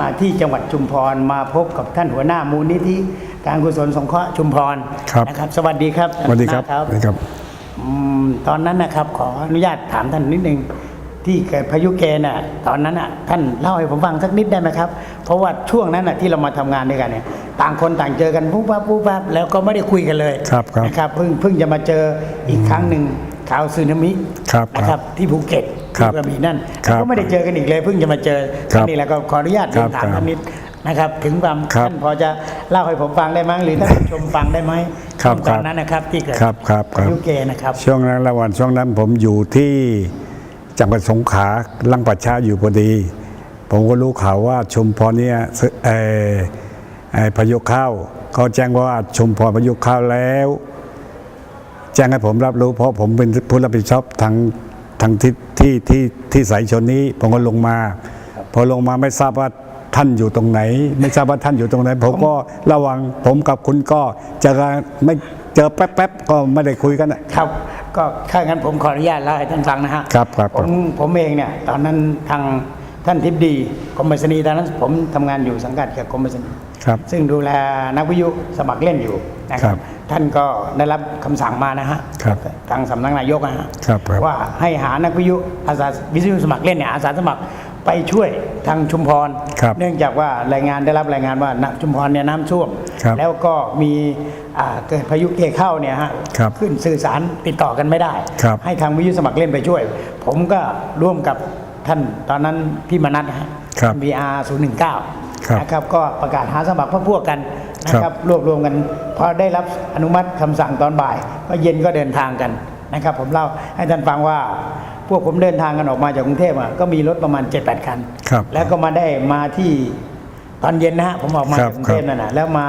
มาที่จังหวัดชุมพรมาพบกับท่านหัวหน้ามูลนิธิการกุศลสงเคราะห์ชุมพรครับนะครับ สวัสดีครับสวัสดีครับท่านสวัสดีครับอืมตอนนั้นนะครับขออนุญาตถามท่านนิดนึงที่เกิดพายุเกณฑ์น่ะตอนนั้นน่ะท่านเล่าให้ผมฟังสักนิดได้ไหมครับ เพราะว่าช่วงนั้นน่ะที่เรามาทำงานด้วยกันเนี่ยต่างคนต่างเจอกันปุ๊บปั๊บปุ๊บปั๊บแล้วก็ไม่ได้คุยกันเลยครับครับนะครับเพิ่งเพิ่งจะมาเจออีกครั้งหนึ่งข่าวสึนามิครับนะครับที่ภูเก็ตครับ ที่กระบี่นั่นครับก็ไม่ได้เจอกันอีกเลยเพิ่งจะมาเจอครับนี่แหละก็ขออนุญาตครับถามครับท่านนิดนะครับ ถึงความครับท่านพอจะเล่าให้ผมฟังได้ไหมหรือท่านผู้ชมฟังได้ไหมครับตอนนั้นนะครับที่เกิดครับครับครับพายุเกนะครับ ช่วงนั้นละวันช่วงนั้นผมอยู่ที่จังหวัดสงขลาลังปัชชาอยู่พอดี ผมก็รู้ข่าวว่าชุมพรเนี่ยเอ่อเอ่อพายุเข้าเขาแจ้งว่าชุมพรพายุเข้าแล้ว แจ้งให้ผมรับรู้เพราะผมเป็นผู้รับผิดชอบทางทางที่ ที่ที่ที่สายชนนี้ผมก็ลงมา พอลงมาไม่ทราบว่าท่านอยู่ตรงไหน ไม่ทราบว่าท่านอยู่ตรงไหน ผมก็ระวังผมกับคุณก็เจอกันไม่เจอแป๊บๆก็ไม่ได้คุยกันอะครับ ก็ถ้างั้นผมขออนุญาตเล่าให้ท่านฟังนะฮะครับครับผมผมเองเนี่ยตอนนั้นทางท่านทิพดีกรมไปรษณีย์ตอนนั้นผมทำงานอยู่สังกัดกับกรมไปรษณีย์ครับซึ่งดูแลนักวิทยุสมัครเล่นอยู่นะคครัรับบ ท่านก็ได้รับคำสั่งมานะฮะครับทางสำนักนายกนะฮะครับครับว่าให้หานักวิทยุอาสาวิทยุสมัครเล่นเนี่ยอาสาสมัครไปช่วยทางชุมพรครับเนื่องจากว่ารายงานได้รับรายงานว่าณชุมพรเนี่ยน้ำท่วมครับแล้วก็มีอ่าเกิดพายุเกเข้าเนี่ยฮะครับขึ้นสื่อสารติดต่อกันไม่ได้ครับให้ทางวิทยุสมัครเล่นไปช่วย ผมก็ร่วมกับท่านตอนนั้นพี่มนัทนะฮะครับ BR 019ครับนะครับก็ประกาศหาสมัครพวกพวกกันนะคครัรับบรวบรวมกัน พอได้รับอนุมัติคำสั่งตอนบ่ายก็เย็นก็เดินทางกันนะครับ ผมเล่าให้ท่านฟังว่า พวกผมเดินทางกันออกมาจากกรุงเทพอะก็มีรถประมาณ7-8คันครับแล้วก็มาได้มาที่ตอนเย็นนะฮะผมออกมาครัจาบกกรุงเทพนั่นนะแล้วมา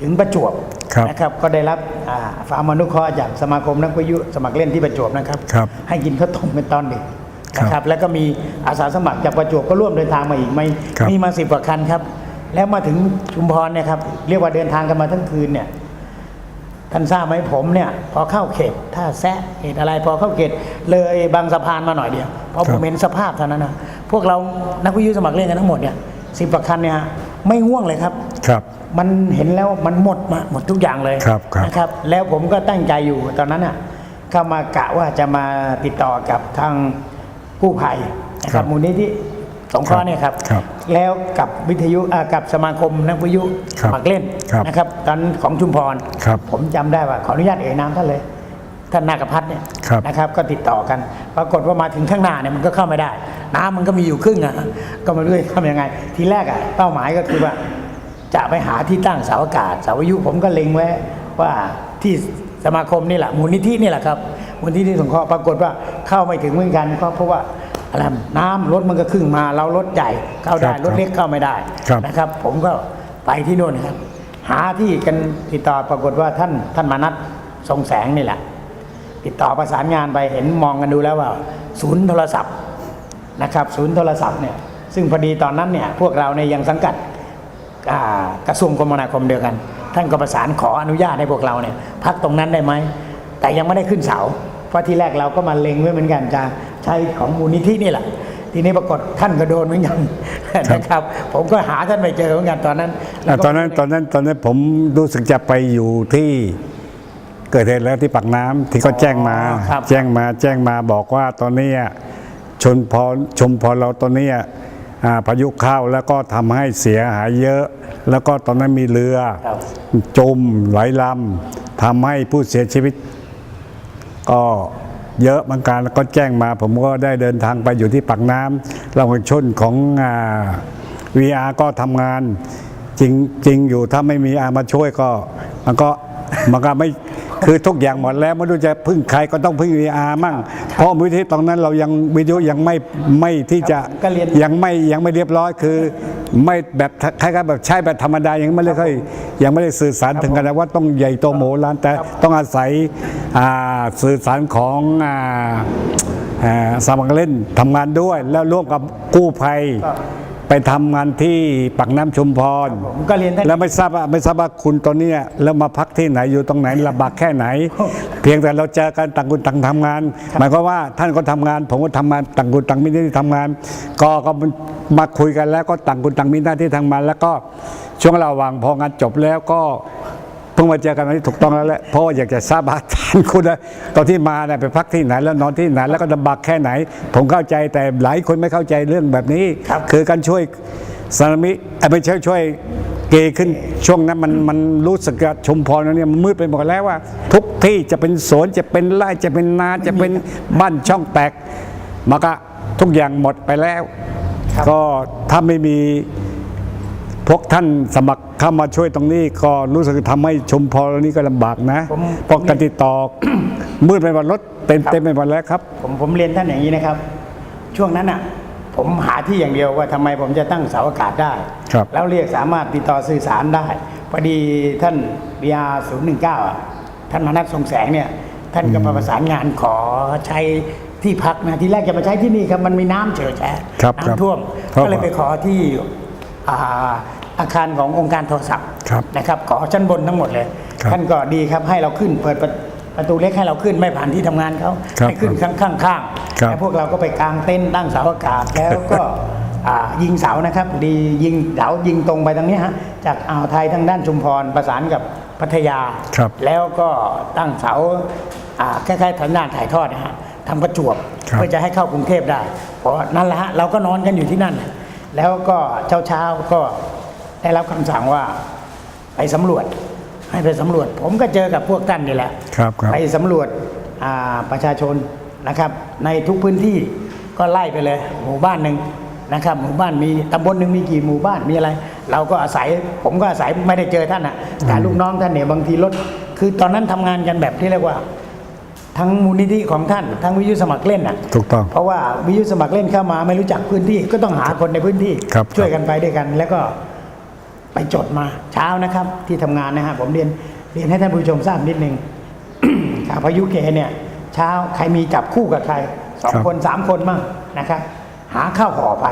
ถึงประจวบครับนะครับก็ได้รับอ่าความอนุเคราะห์จากสมาคมนักวิทยุสมัครเล่นที่ประจวบนะครับครับให้กินข้าวต้มเป็นตอนเด็กครับนะครับแล้วก็มีอาสาสมัครจากประจวบก็ร่วมเดินทางมาอีกไม่ครับมีมาสิบกว่าคันครับ แล้วมาถึงชุมพรเนี่ยครับเรียกว่าเดินทางกันมาทั้งคืนเนี่ยท่านทราบไหมผมเนี่ย พอเข้าเขตถ้าแซะเหตุอะไร พอเข้าเขตเลยบางสะพานมาหน่อยเดียวพอคผรัมบเห็นสภาพเท่านั้นนะพวกเรานักวิทยุสมัครเล่นกันทั้งหมดเนี่ยสิบกว่าคันเนี่ยไม่ง่วงเลยครับครับ มันเห็นแล้วมันหมดมาหมดทุกอย่างเลยครับครับนะครับ แล้วผมก็ตั้งใจอยู่ตอนนั้นอะเข้ามากะว่าจะมาติดต่อกับทางกู้ภัยนะคครัรับบมูลนิธิ สงเคราะห์เนี่ยครับ ครับแล้วกับวิทยุอ่ากับสมาคมนักวิทยุครับสมัครเล่นครับนะครับตอนของชุมพร ครับผมจำได้ว่าขออนุญาตเอ่ยนามท่านเลย ท่านนาคพัฒน์เนี่ยครับนะครับ ก็ติดต่อกัน ปรากฏว่ามาถึงข้างหน้าเนี่ยมันก็เข้าไม่ได้ น้ำมันก็มีอยู่ครึ่งอะก็ไม่รู้จะทำยังไง ทีแรกอะเป้าหมายก็คือว่า จะไปหาที่ตั้งเสาอากาศเสาวิทยุผมก็เล็งไว้ว่าที่สมาคมนี่แหละมูลนิธินี่แหละครับมูลนิธิสงเคราะห์ปรากฏว่าเข้าไม่ถึงเหมือนกันก็เพราะว่า อะไรน้ำรถมันก็ครึ่งมาเรารถใหญ่เข้าได้ครับรถเล็กเข้าไม่ได้ครับนะครับ ผมก็ไปที่โน่นนะครับ หาที่กันติดต่อปรากฏว่าท่านท่านมานัดทรงแสงนี่แหละ ติดต่อประสานงานไปเห็นมองกันดูแล้วว่า ศูนย์โทรศัพท์นะครับ ศูนย์โทรศัพท์เนี่ยซึ่งพอดีตอนนั้นเนี่ยพวกเราเนี่ยยังสังกัดอ่ากระทรวงคมนาคมเดียวกัน ท่านก็ประสานขออนุญาตให้พวกเราเนี่ยพักตรงนั้นได้ไหมแต่ยังไม่ได้ขึ้นเสาเพราะที่แรกเราก็มาเล็งไว้เหมือนกันจะ ใช้ของมูลนิธินี่แหละ ทีนี้ปรากฏท่านก็โดนเหมือนกันนะครับ ผมก็หาท่านไม่เจอเหมือนกันตอนนั้นแล้วอะก็ตอนนั้นตอนนั้นตอนนั้นผมรู้สึกจะไปอยู่ที่เกิดเหตุแล้วที่ปากน้ำที่เขาแจ้งมาครับแจ้งมาแจ้งมาบอกว่าตอนนี้อะชนพรชมพรเราตอนนี้อะอ่าพายุเข้าแล้วก็ทำให้เสียหายเยอะ แล้วก็ตอนนั้นมีเรือครับจมหลายลำทำให้ผู้เสียชีวิต ก็ เยอะเหมือนกันแล้วก็แจ้งมา ผมก็ได้เดินทางไปอยู่ที่ปากน้ำเราชนของอ่า VR ก็ทำงานจริงจริงอยู่ถ้าไม่มีอามาช่วยก็มันก็มันก็ไม่คือทุกอย่างหมดแล้วไม่รู้จะพึ่งใครก็ต้องพึ่ง VR มั่ง เพราะวิธีตรงนั้นเรายังวิทยุยังไม่ไม่ที่จะก็เรียนยังไม่ยังไม่เรียบร้อยคือ ไม่แบบคล้ายๆแบบใช้แบบธรรมดายังไม่ได้ค่อยยังไม่ได้สื่อสารถึงกันนะว่าต้องใหญ่โตโมโหลานแต่ต้องอาศัยอ่าสื่อสารของอ่าอ่าสมัครเล่นทำงานด้วย แล้วร่วมกับกู้ภัยก็ ไปทำงานที่ปักน้ำชุมพร ผมก็เรียนท่าน แล้วไม่ทราบว่าไม่ทราบว่าคุณตอนเนี้ยแล้วมาพักที่ไหนอยู่ตรงไหนลำบากแค่ไหน เพียงแต่เราเจอกันต่างคนต่างทำงาน หมายความว่าท่านก็ทำงาน ผมก็ทำงานต่างคนต่างมีหน้าที่ทำงาน ก็ก็มาคุยกันแล้วก็ต่างคนต่างมีหน้าที่ทำงาน แล้วก็ช่วงระหว่างพองานจบแล้วก็เพิ่งมาเจอกันวันนี้ถูกต้องแล้วแหละเพราะว่าอยากจะทราบว่าท่านคุณนะตอนที่มาเนี่ยไปพักที่ไหนแล้วนอนที่ไหนแล้วก็ลำบากแค่ไหน ผมเข้าใจแต่หลายคนไม่เข้าใจเรื่องแบบนี้ครับคือการช่วยสนามิเอ่อไม่ใช่ช่วยเกย์ขึ้นช่วงนั้นมันมันรู้สึกว่าชุมพรเนี่ยมันมืดไปหมดแล้วว่า ทุกที่จะเป็นสวนจะเป็นไร่จะเป็นนาจะเป็นบ้านช่องแตกมันก็ทุกอย่างหมดไปแล้วครับก็ถ้าไม่มี พวกท่านสมัครเข้ามาช่วยตรงนี้ก็รู้สึกทำให้ชุมพรนี้ก็ลำบากนะผมเพราะการติดต่อมืดไปหมดรถเต็มเต็มไปหมดแล้วครับ ผมผมเรียนท่านอย่างนี้นะครับ ช่วงนั้นอะผมหาที่อย่างเดียวว่าทำไมผมจะตั้งเสาอากาศได้ครับแล้วเรียกสามารถติดต่อสื่อสารได้พอดีท่านบีอาศูนย์หนึ่งเก้าท่านมนัสทรงแสงเนี่ย ท่านก็มาประสานงานขอใช้ที่พักนะที่แรกจะมาใช้ที่นี่ครับมันมีน้ำเฉยแฉะครับครับน้ำท่วมครับก็เลยไปขอที่ อ่าอาคารขององค์การโทรศัพท์ครับนะครับขอชั้นบนทั้งหมดเลย ครับ ท่านก็ดีครับให้เราขึ้นเปิดประประตูเล็กให้เราขึ้นไม่ผ่านที่ทำงานเขาครับให้ขึ้นข้างข้างข้างครับ แล้วพวกเราก็ไปกางเต็นท์ตั้งเสาอากาศแล้วก็อ่ายิงเสานะครับ ดียิงเสายิงตรงไปทางนี้ฮะจากอ่าวไทยทางด้านชุมพรประสานกับพัทยา ครับ แล้วก็ตั้งเสาอ่าคล้ายๆทางด้านถ่ายทอดนะฮะทำประจวบครับ เพื่อจะให้เข้ากรุงเทพได้ เพราะนั่นแหละฮะเราก็นอนกันอยู่ที่นั่น แล้วก็เช้าๆก็ ได้รับคำสั่งว่าไปสำรวจให้ไปสำรวจ ผมก็เจอกับพวกท่านนี่แหละครับครับไปสำรวจอ่าประชาชนนะครับ ในทุกพื้นที่ก็ไล่ไปเลย หมู่บ้านหนึ่งนะครับ หมู่บ้านมีตำบลหนึ่งมีกี่หมู่บ้านมีอะไร เราก็อาศัย ผมก็อาศัยไม่ได้เจอท่านอะแต่ลูกน้องท่านเนี่ยบางทีรถคือตอนนั้นทำงานกันแบบที่เรียกว่าทั้งมูลนิธิของท่านทั้งวิทยุสมัครเล่นอะถูกต้องเพราะว่าวิทยุสมัครเล่นเข้ามาไม่รู้จักพื้นที่ก็ต้องหาคนในพื้นที่ครับช่วยกันไปด้วยกัน แล้วก็ ไปจดมาเช้านะครับ ที่ทำงานนะฮะผมเรียนเรียนให้ท่านผู้ชมทราบนิดนึงข่าวพายุเกเนี่ยเช้าใครมีจับคู่กับใครสองครับคนสามคนมั่งนะครับ หาข้าวห่อไป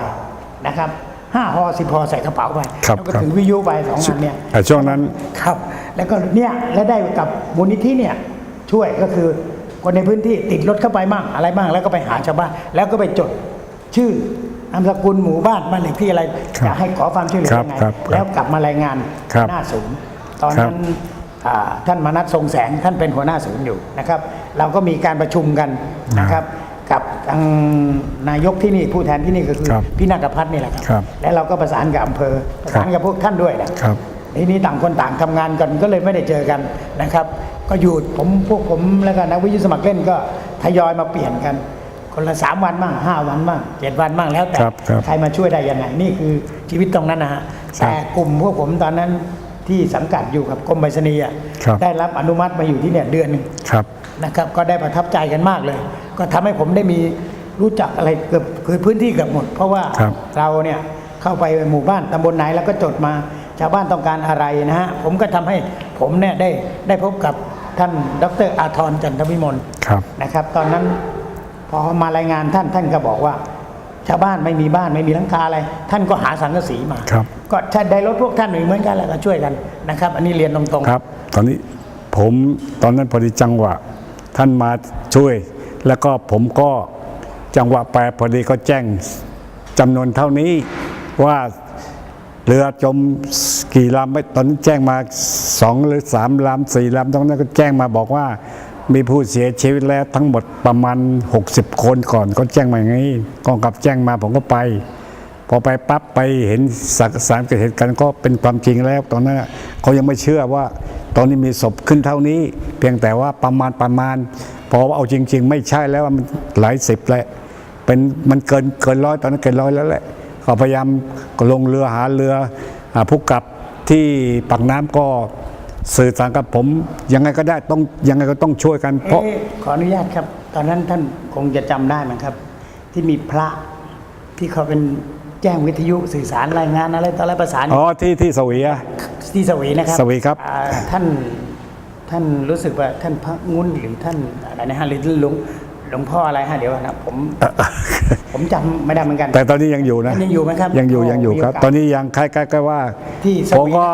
นะครับห้าห่อสิบห่อใส่กระเป๋าไปครับแล้วก็ครับถือวิทยุไปสองอันเนี่ยอะช่วงนั้นครับ แล้วก็เนี่ยแล้วได้กับมูลนิธิเนี่ยช่วยก็คือคนในพื้นที่ติดรถเข้าไปมั่งอะไรบ้างแล้วก็ไปหาชาวบ้านแล้วก็ไปจดชื่อ นามสกุลหมู่บ้านบ้านเลขที่อะไรครับจะให้ขอความช่วยเหลือครับยังไงครับแล้วกลับมารายงานครับหน้าศูนย์ตอนครับนั้นอ่าท่านมนัสทรงแสงท่านเป็นหัวหน้าศูนย์อยู่นะครับ เราก็มีการประชุมกันนะครับ กับทางนายกที่นี่ผู้แทนที่นี่ก็คือครับพี่นาคพัฒน์นี่แหละครับครับ และเราก็ประสานกับอำเภอประสานกับพวกท่านด้วยแหละครับ ทีนี้ต่างคนต่างทำงานกันก็เลยไม่ได้เจอกันนะครับ ก็อยู่ผมพวกผมแล้วก็นักวิทยุสมัครเล่นก็ทยอยมาเปลี่ยนกัน คนละสามวันบ้างห้าวันบ้างเจ็ดวันบ้างแล้วแต่ครับครับใครมาช่วยได้ยังไงนี่คือชีวิตตรงนั้นนะฮะครับแต่กลุ่มพวกผมตอนนั้นที่สังกัดอยู่กับกรมไปรษณีย์อะครับ ได้รับอนุมัติมาอยู่ที่เนี่ยเดือนหนึ่ง ครับ นะครับก็ได้ประทับใจกันมากเลย ก็ทำให้ผมได้มีรู้จักอะไรเกือบคือพื้นที่เกือบหมด เพราะว่าครับเราเนี่ยเข้าไปหมู่บ้านตำบลไหนแล้วก็จดมาชาวบ้านต้องการอะไรนะฮะผมก็ทำให้ผมเนี่ยได้ได้พบกับท่านดรอาทรจันทวิมลครับ นะครับ ตอนนั้น พอมารายงานท่านท่านก็บอกว่า ชาวบ้านไม่มีบ้านไม่มีหลังคาอะไร ท่านก็หาสังกะสีมาครับ ก็ถ้าได้รถพวกท่านเหมือนกันแล้วก็ช่วยกันนะครับ อันนี้เรียนตรงๆครับ ตอนนี้ผมตอนนั้นพอดีจังหวะท่านมาช่วย แล้วก็ผมก็จังหวะแปรพอดีก็แจ้งจำนวนเท่านี้ว่าเรือจมกี่ลำไม่ตอนนี้แจ้งมาสองหรือสามลำสี่ลำตรงนั้นก็แจ้งมาบอกว่า มีผู้เสียชีวิตแล้วทั้งหมดประมาณ 60 คนก่อนก็แจ้งมาอย่างนี้กองกับแจ้งมาผมก็ไป พอไปปั๊บไปเห็นสารสารเกิดเหตุการณ์ก็เป็นความจริงแล้วตอนนั้นเขายังไม่เชื่อว่า ตอนนี้มีศพขึ้นเท่านี้ เพียงแต่ว่าประมาณประมาณพอเอาจริง ๆ ไม่ใช่แล้วมันหลายสิบแหล้วเป็นมันเกินเกินร้อยตอนนั้นเกินร้อยแล้วแหละก็พยายามลงเรือหาเรืออาผู้กับที่ปากน้ำก็ สื่อสารกับผมยังไงก็ได้ต้องยังไงก็ต้องช่วยกัน เพราะเอ๊ะขออนุญาตครับ ตอนนั้นท่านคงจะจำได้มั้งครับ ที่มีพระที่เขาเป็นแจ้งวิทยุสื่อสารรายงานอะไรต่ออะไรประสานอ๋อที่ที่สวีอะที่สวีนะครับสวีครับ อ่าท่านท่านรู้สึกว่าท่านพระงุ้นหรือท่านอะไรนะฮะหรือหลวง หลวงพ่ออะไรฮะเดี๋ยวนะผม ผมจำไม่ได้เหมือนกัน แต่ตอนนี้ยังอยู่นะ ยังอยู่ไหมครับยังอยู่ยังอยู่ครับมีโอกาสตอนนี้ยังคล้ายๆก็ว่าที่สวีผมก็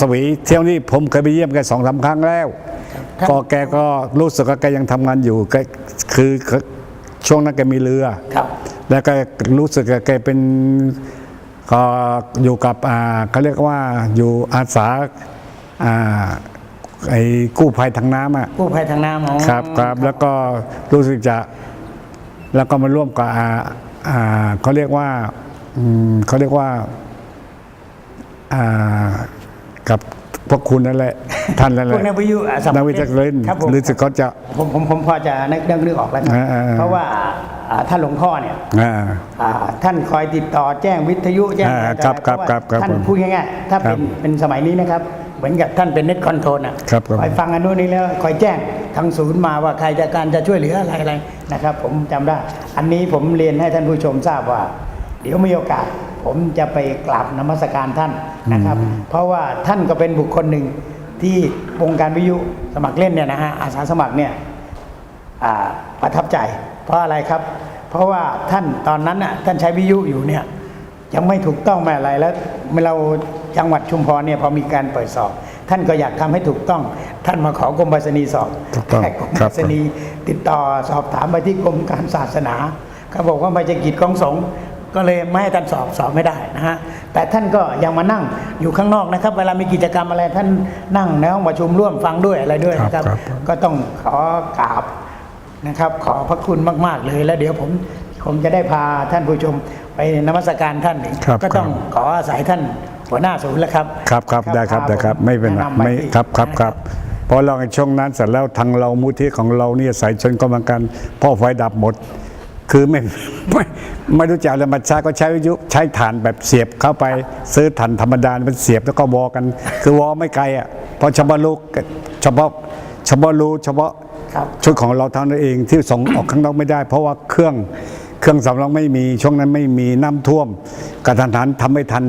สวีเที่ยวนี้ผมเคยไปเยี่ยมแกสองสามครั้งแล้วครับ ก็แกก็รู้สึกว่าแกยังทำงานอยู่แกคือคือช่วงนั้นแกมีเรือ ครับ แล้วก็รู้สึกว่าแกเป็นก็อยู่กับอ่าเขาเรียกว่าอยู่อาสาอ่า ไอ้กู้ภัยทางน้ำอะกู้ภัยทางน้ำอ๋อครับครับ แล้วก็รู้สึกจะ แล้วก็มาร่วมกับอ่าอ่าเขาเรียกว่าอืมเขาเรียกว่าอ่ากับพวกคุณนั่นแหละท่านนั่นแหพวละกนักวิทยุอะสมัครนักวิทยาเล่นครับผมหรือสึกเขาจะ ผมผมผมพอจะนึกนึกนึกออกแล้วครับอ่าๆๆเพราะว่าอ่าท่านหลวงพ่อเนี่ยอ่า อ่าท่านคอยติดต่อแจ้งวิทยุแจ้งอ่าอะไครับครับเพาะว่าครับครับท่านผมพูดง่ายๆถ้าเป็นครับ เป็นสมัยนี้นะครับ เหมือนกับท่านเป็นเน็ตคอนโทรลอะครับครับคอยฟังอันนู้นนี้แล้วคอยแจ้งทางศูนย์มาว่าใครจะการจะช่วยเหลืออะไรอะไรนะครับ ผมจำได้ อันนี้ผมเรียนให้ท่านผู้ชมทราบว่า เดี๋ยวมีโอกาส ผมจะไปกราบนมัสการท่านนะครับ เพราะว่าท่านก็เป็นบุคคลหนึ่งที่วงการวิทยุสมัครเล่นเนี่ยนะฮะอาสาสมัครเนี่ยอ่าประทับใจ เพราะอะไรครับ เพราะว่าท่านตอนนั้นน่ะท่านใช้วิทยุอยู่เนี่ยยังไม่ถูกต้องไม่อะไรแล้วเรา จังหวัดชุมพรเนี่ยพอมีการเปิดสอบ ท่านก็อยากทำให้ถูกต้อง ท่านมาขอกรมไปรษณีย์สอบถูกต้องแต่กรมคไปรับรษณีย์ติดต่อสอบถามไปที่กรมการศาสนาเขาบอกว่าไม่ใช่กิจของสงฆ์ก็เลยไม่ให้ท่านสอบสอบไม่ได้นะฮะแต่ท่านก็ยังมานั่งอยู่ข้างนอกนะครับ เวลามีกิจกรรมอะไรท่านนั่งในห้องประชุมร่วมฟังด้วยอะไรด้วยนะครับครับก็ต้องขอกราบนะครับ ขอพระคุณมาก ๆ เลยแล้วเดี๋ยวผมผมจะได้พาท่านผู้ชมไปนมัสการท่านอีกครับก็ต้องครับขออาศัยท่าน หัวหน้าศูนย์แล้วครับ ครับครับได้ครับพาได้ครับผไม่เป็นไรแะำปไม่ที่ครับครับนะครับพอเราในช่วงนั้นเสร็จแล้วทางเรามูลที่ของเราเนี่ยสายชนกำลังการพ่อไฟดับหมด คือไม่ไม่ไม่รู้จักเลยมาช้าก็ใช้วิทยุใช้ถ่านแบบเสียบเข้าไปซื้อถ่านธรรมดามันเสียบแล้วก็วอกัน คือวอไม่ไกลอะเพราะเฉพาะลูกเฉพาะเฉพาะรูเฉพาะครับชุดของเราเท่านั้นเองที่ส่งออกข้างนอกไม่ได้ เพราะว่าเครื่องเครื่องสำรองไม่มีช่วงนั้นไม่มีน้ำท่วมกระทันหันทำไม่ทัน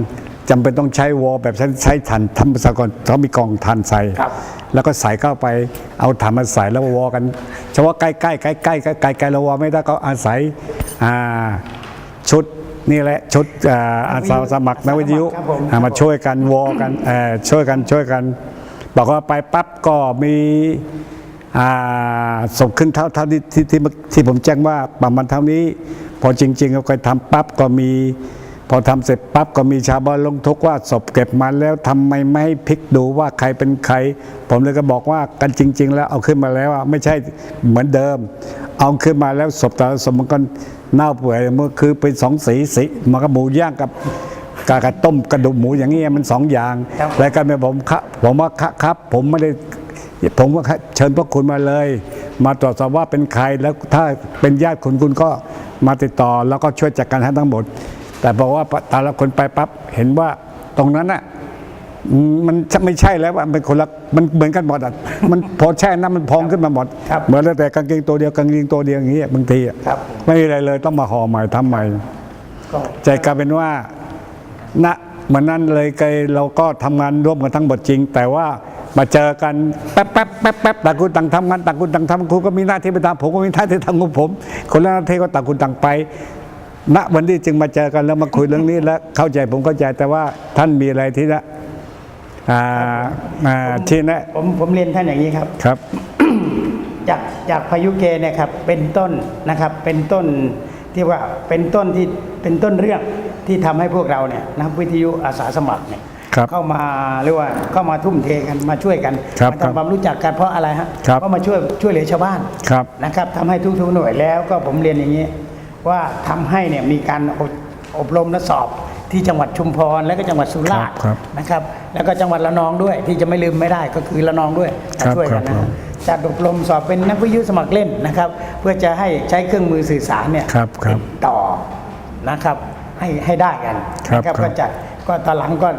จำเป็นต้องใช้วอลแบบใช้ใช้ถ่านทำประชากรเขามีกล่องถ่านใส่ครับแล้วก็ใส่เข้าไปเอาถ่านมาใส่แล้ววอกันเฉพาะใกล้ๆใกล้ใกล้ใกล้ใกล้ใกล้ใกล้เราวอไม่ได้ก็อาศัยอ่าชุดนี่แหละชุดอ่าอาสาสมัครนักวิทยุครับผมอ่ามาช่วยกันวอกันเอ่อช่วยกันช่วยกันบอกว่าไปปั๊บก็มีอ่าส่งขึ้นเท่าเท่าที่ที่ที่ที่ผมแจ้งว่าประมาณเท่านี้ พอจริงๆเราไปทำปั๊บก็มี พอทำเสร็จปั๊บก็มีชาวบ้านลงทุกข์ว่าศพเก็บมาแล้วทำไมไม่ให้พลิกดูว่าใครเป็นใคร ผมเลยก็บอกว่ากันจริง ๆ แล้วเอาขึ้นมาแล้วอะไม่ใช่เหมือนเดิม เอาขึ้นมาแล้วศพแต่ละศพมันก็เน่าเปื่อยมันคือเป็นสองสีสีมันก็หมูย่างกับกากระต้มกระดูกหมูอย่างเงี้ยมันสองอย่างครับรายการแม่ผมครับผมว่าครับครับ ผมไม่ได้ผมว่าเชิญพวกคุณมาเลย มาตรวจสอบว่าเป็นใครแล้วถ้าเป็นญาติคุณคุณก็มาติดต่อ แล้วก็ช่วยจัดการให้ทั้งหมด แต่บอกว่าแต่ละคนไปปั๊บเห็นว่าตรงนั้นน่ะอืมมันไม่ใช่แล้วว่ามันเป็นคนละมันเหมือนกันหมดอะมันพอแช่น้ำมันพองขึ้นมาหมดครับเหมือนแต่กางเกงตัวเดียวกางเกงตัวเดียวอย่างเงี้ยบางทีอะครับไม่มีอะไรเลยต้องมาห่อใหม่ทำใหม่ก็ใจกลายเป็นว่าณมันนั้นเลยไกเราก็ทำงานร่วมกันทั้งหมดจริง แต่ว่ามาเจอกันแป๊บแป๊บแป๊บแป๊บต่างคนต่างทำงานต่างคนต่างทำคุณก็มีหน้าที่ไปทำผมก็มีหน้าที่ทำของผม คนละหน้าที่ก็ต่างคนต่างไป ณวันนี้จึงมาเจอกันแล้วมาคุยเรื่องนี้แล้วเข้าใจผมเข้าใจแต่ว่าท่านมีอะไรที่นะอ่าอ่าที่นะผมผมเรียนท่านอย่างนี้ครับครับ จากจากพายุเกเนี่ยครับเป็นต้นนะครับเป็นต้นที่ว่าเป็นต้นที่เป็นต้นเรื่องที่ทำให้พวกเราเนี่ยนักวิทยุอาสาสมัครเนี่ยครับเข้ามาเรียกว่าเข้ามาทุ่มเทกันมาช่วยกันครับมาครับทำความรู้จักกันเพราะอะไรฮะครับเพราะมาช่วยช่วยเหลือชาวบ้านครับนะครับทำให้ทุกๆหน่วยแล้วก็ผมเรียนอย่างนี้ ว่าทำให้เนี่ยมีการอบอบรมและสอบที่จังหวัดชุมพรและก็จังหวัดสุราษฎร์ครับนะครับ แล้วก็จังหวัดระนองด้วยที่จะไม่ลืมไม่ได้ก็คือระนองด้วยครับช่วยกันครันะบจัดอบรมสอบเป็นนักวิทยุสมัครเล่นนะครับ เพื่อจะให้ใช้เครื่องมือสื่อสารเนี่ยครับครับติดต่อนะครับให้ให้ได้กันครับนะครับครับก็จัดก็ตอนหลังก็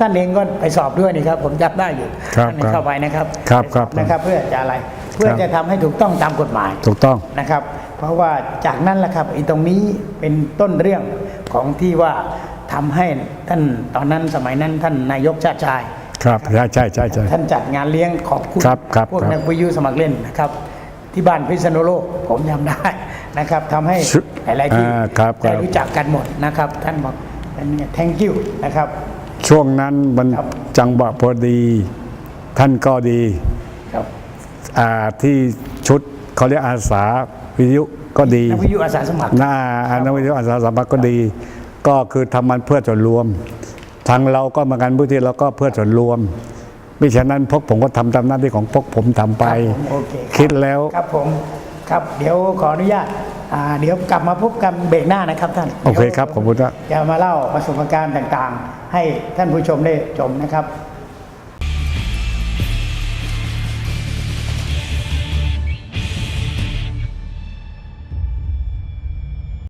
ท่านเองก็ไปสอบด้วยนี่ครับ ผมจับได้อยู่ครับท่านเข้าไปนะครับครับไปสอบครับนะครับเพื่อจะอะไรเพื่อครับจะทำให้ถูกต้องตามกฎหมายถูกต้องนะครับ เพราะว่าจากนั้นแหละครับไอ้ตรงนี้เป็นต้นเรื่องของที่ว่าทำให้ท่านตอนนั้นสมัยนั้นท่านนายกชาติชายครับใช่ใช่ใช่ใช่ท่านจัดงานเลี้ยงขอบคุณครับครับพวกครับนักวิทยุสมัครเล่นนะครับ ที่บ้านพิษณุโลกผมจำได้นะครับทำให้ชุหลายๆที่อ่าครับครับได้รู้จักกันหมดนะครับ ท่านบอกเป็นไง thank you นะครับ ช่วงนั้นมันครับจังหวะพอดี ท่านก็ดีครับอ่าที่ชุดเขาเรียกอาสา วิทยุก็ดีนักวิทยุอาสาสมัครหน้าอานักวิทยุอาสาสมัครก็ดี ก็คือทำมันเพื่อส่วนรวม ทางเราก็เหมือนกันพื้นที่เราก็เพื่อส่วนรวมมิฉะนั้นพวกผมก็ทำตามหน้าที่ของพวกผมทำไปครับผมโอเครับคิดแล้วครับผมครับเดี๋ยวขออนุญาตอ่าเดี๋ยวกลับมาพบกันเบรกหน้านะครับท่านโอเคครับขอบคุณครับจะมาเล่าประสบการณ์ต่างๆ ให้ท่านผู้ชมได้ชมนะครับ